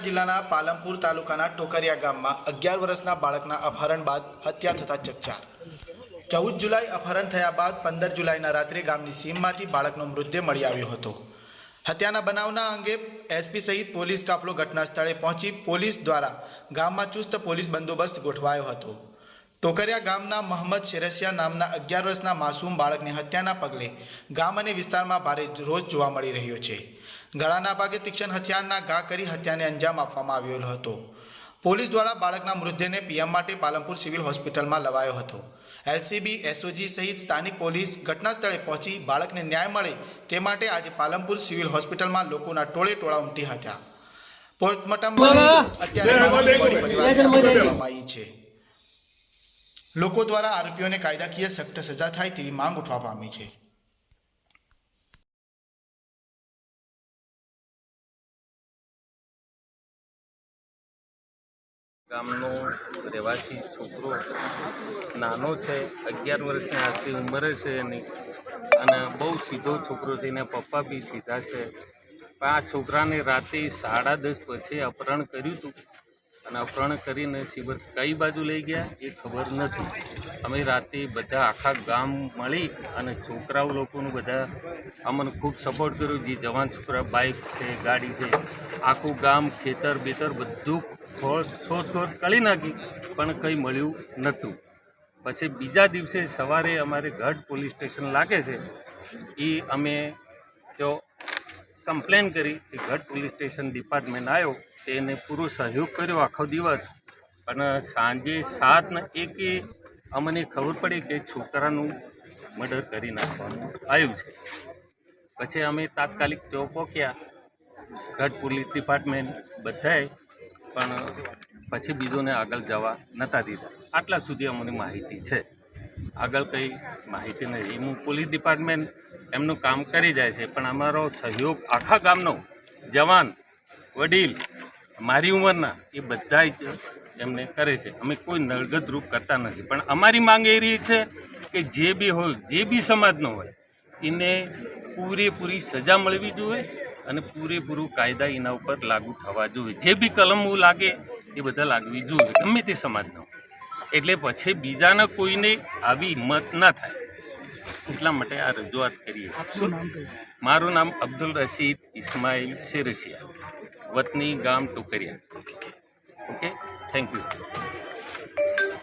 જિલ્લાના પાલનપુર તાલુકાના ટોકરિયા ગામમાં અગિયાર વર્ષના બાળકના અપહરણ બાદ હત્યા થતા ચકચાર. ચૌદ જુલાઈ અપહરણ થયા બાદ પંદર જુલાઈના રાત્રે ગામની સીમમાંથી બાળકનો મૃતદેહ મળી આવ્યો હતો. હત્યાના બનાવના અંગે એસપી સહિત પોલીસ કાફલો ઘટના સ્થળે પહોંચી પોલીસ દ્વારા ગામમાં ચુસ્ત પોલીસ બંદોબસ્ત ગોઠવાયો હતો. ટોકરિયા ગામના મહંમદ શેરસિયા નામના અગિયાર વર્ષના માસૂમ બાળકની હત્યાના પગલે ગામ અને વિસ્તારમાં ભારે રોષ જોવા મળી રહ્યો છે. ગળાના ભાગે તીક્ષણ હથિયારના ઘા કરી હત્યાને અંજામ આપવામાં આવ્યો હતો. પોલીસ દ્વારા બાળકના મૃતદેહને પીએમ માટે પાલનપુર સિવિલ હોસ્પિટલમાં લવાયો હતો. એલસીબી એસઓજી સહિત સ્થાનિક પોલીસ ઘટના સ્થળે પહોંચી બાળકને ન્યાય મળે તે માટે આજે પાલનપુર સિવિલ હોસ્પિટલમાં લોકોના ટોળે ટોળા ઉમટી હતા. પોસ્ટમોર્ટમ અત્યારે છે. લોકો દ્વારા આરોપીઓને કાયદાકીય સખ્ત સજા થાય તેવી માંગ ઉઠવા પામી છે. ગામનો રહેવાસી છોકરો નાનો છે, અગિયાર વર્ષની આજથી ઉંમરે છે એની. અને બહુ સીધો છોકરો છે, એના પપ્પા બી સીધા છે. આ છોકરાને રાતે સાડા દસ પછી અપહરણ કર્યું હતું. અને અપહરણ કરીને શિબર કઈ બાજુ લઈ ગયા એ ખબર નથી. અમે રાતે બધા આખા ગામ મળી અને છોકરાઓ લોકોનું બધા અમને ખૂબ સપોર્ટ કર્યો. જે જવાન છોકરા બાઇક છે, ગાડી છે, આખું ગામ ખેતર બેતર બધું ખોળ શોધખોળ કરી નાખી, પણ કંઈ મળ્યું નહોતું. પછી બીજા દિવસે સવારે અમારે ગઢ પોલીસ સ્ટેશન લાગે છે એ અમે તો કમ્પ્લેન કરી કે ગઢ પોલીસ સ્ટેશન ડિપાર્ટમેન્ટ આવ્યો. તેને પૂરો સહયોગ કર્યો આખો દિવસ. પણ સાંજે સાત ને એકે અમને ખબર પડી કે છોકરાનું મર્ડર કરી નાખવાનું આવ્યું છે. પછી અમે તાત્કાલિક તેઓ પહોંચ્યા. ગઢ પોલીસ ડિપાર્ટમેન્ટ બધાએ, પણ પછી બીજોને આગળ જવા નહોતા દીધા. આટલા સુધી અમને માહિતી છે. આગળ કંઈ માહિતી નથી હું પોલીસ ડિપાર્ટમેન્ટ એમનું કામ કરી જાય છે, પણ અમારો સહયોગ આખા ગામનો જવાન, વડીલ મારી ઉંમરના એ બધા જ એમને કરે છે. અમે કોઈ નળગત રૂપ કરતા નથી. પણ અમારી માંગ એ રહી છે કે જે બી હોય જે બી સમાજનો હોય એને પૂરેપૂરી સજા મળવી જોઈએ અને પૂરેપૂરું કાયદા એના ઉપર લાગુ થવા જોઈએ. જે બી કલમો લાગે એ બધા લાગવી જોઈએ ગમે તે સમાજનો. એટલે પછી બીજાના કોઈને આવી હિંમત ના થાય. એટલા માટે આ રજૂઆત કરીએ મારું નામ અબ્દુલ રશીદ ઇસ્માઇલ શેરસિયા. વતની ગામ ટુકરિયા ઓકે થેન્ક યુ